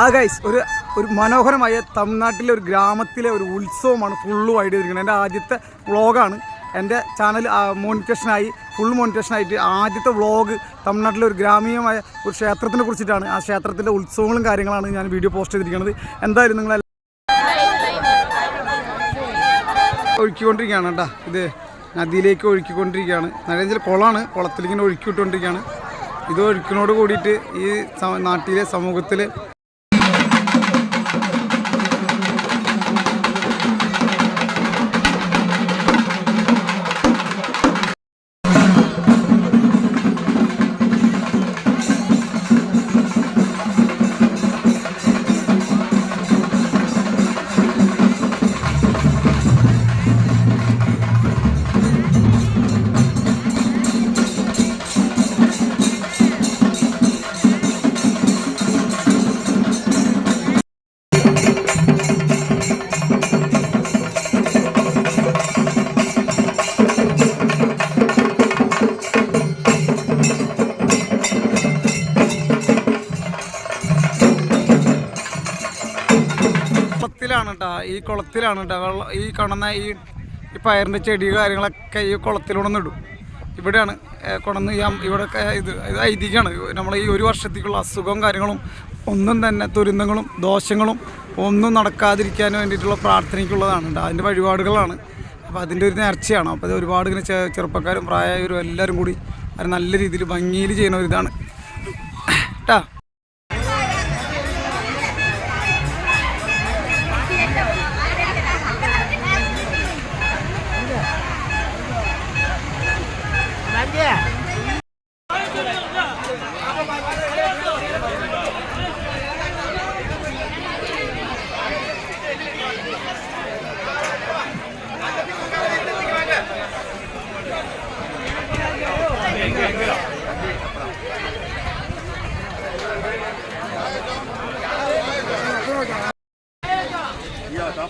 ആ ഗൈസ് ഒരു ഒരു മനോഹരമായ തമിഴ്നാട്ടിലെ ഒരു ഗ്രാമത്തിലെ ഒരു ഉത്സവമാണ് ഫുള്ളും ആയിട്ട് ചെയ്തിരിക്കുന്നത് എന്റെ ആദ്യത്തെ വ്ളോഗാണ് എന്റെ ചാനൽ മോണിറ്റേഷനായി ഫുൾ മോണിറ്റേഷനായിട്ട് ആദ്യത്തെ വ്ളോഗ് തമിഴ്നാട്ടിലെ ഒരു ഗ്രാമീയമായ ഒരു ക്ഷേത്രത്തിനെ കുറിച്ചിട്ടാണ്. ആ ക്ഷേത്രത്തിന്റെ ഉത്സവങ്ങളും കാര്യങ്ങളാണ് ഞാൻ വീഡിയോ പോസ്റ്റ് ചെയ്തിരിക്കുന്നത്. എന്തായാലും നിങ്ങൾ ഒഴുക്കിക്കൊണ്ടിരിക്കുകയാണ് കേട്ടോ. ഇത് നദിയിലേക്ക് ഒഴുക്കിക്കൊണ്ടിരിക്കുകയാണ്. നല്ല കുളമാണ്. കുളത്തിലിങ്ങനെ ഒഴുക്കി വിട്ടുകൊണ്ടിരിക്കുകയാണ് ഇത് ഒഴുക്കിനോട് കൂടിയിട്ട് ഈ നാട്ടിലെ സമൂഹത്തിൽ ഈ കുളത്തിലാണ് കേട്ടോ. വെള്ളം ഈ കാണുന്ന ഈ ഈ പയറിന്റെ ചെടി കാര്യങ്ങളൊക്കെ ഈ കുളത്തിലൂടെ ഇടും. ഇവിടെയാണ് കൊണ്ടുവന്ന് ഇവിടെ ഇത് ഇത് ഐതിഹ്യമാണ്. നമ്മൾ ഈ ഒരു വർഷത്തേക്കുള്ള അസുഖവും കാര്യങ്ങളും ഒന്നും തന്നെ ദുരന്തങ്ങളും ദോഷങ്ങളും ഒന്നും നടക്കാതിരിക്കാൻ വേണ്ടിയിട്ടുള്ള പ്രാർത്ഥനയ്ക്കുള്ളതാണ് അതിന്റെ വഴിപാടുകളാണ്. അപ്പോൾ അതിന്റെ ഒരു നേർച്ചയാണ്. അപ്പോൾ അത് ഒരുപാട് ഇങ്ങനെ ചെറുപ്പക്കാരും പ്രായമായവരും എല്ലാവരും കൂടി അത് നല്ല രീതിയിൽ ഭംഗിയിൽ ചെയ്യുന്ന ഒരു ഇതാണ്. കേട്ടോ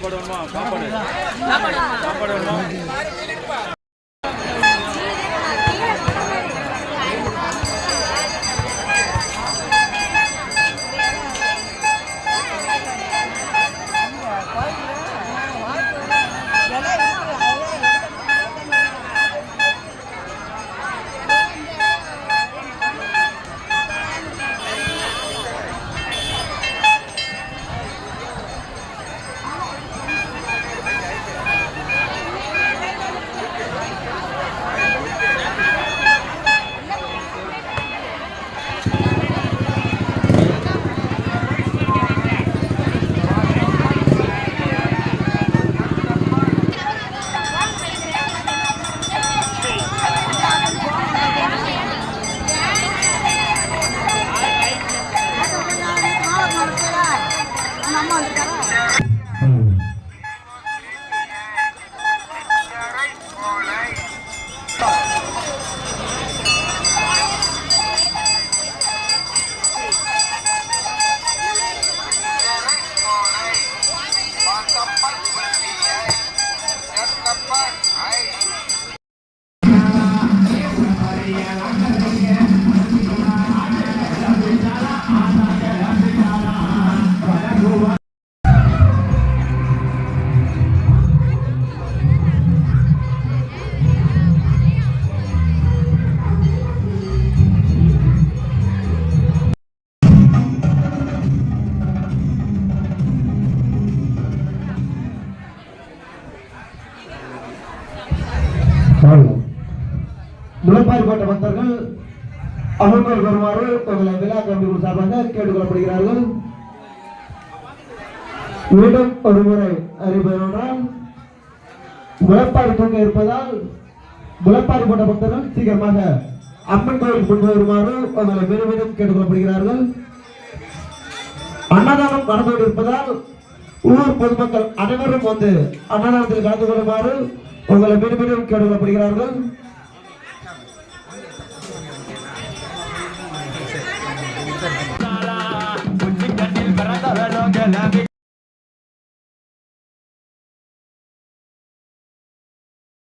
சாப்பாடு வேணுமா சாப்பாடு. சாப்பாடு வேணுமா Carlos. முளைப்பாரிப்பட்ட பக்தர்கள் அவர்கள் வருமாறு தங்களை விழா கமிட்டி சார்பாக கேட்டுக்கொள்ளப்படுகிறார்கள். மீண்டும் ஒரு முறை அறிவிப்பதென்றால் முளைப்பாரி தூங்க இருப்பதால் முளைப்பாரி போட்ட பக்தர்கள் சீக்கிரமாக அம்மன் கோயில் கொண்டு வருமாறு உங்களை மீண்டும் மீண்டும் கேட்டுக்கொள்ளப்படுகிறார்கள். அன்னதானம் நடந்து கொண்டிருப்பதால் ஊர் பொதுமக்கள் அனைவரும் வந்து அன்னதானத்தில் கலந்து கொள்ளுமாறு உங்களை மீண்டும் மீண்டும் கேட்டுக்கொள்ளப்படுகிறார்கள்.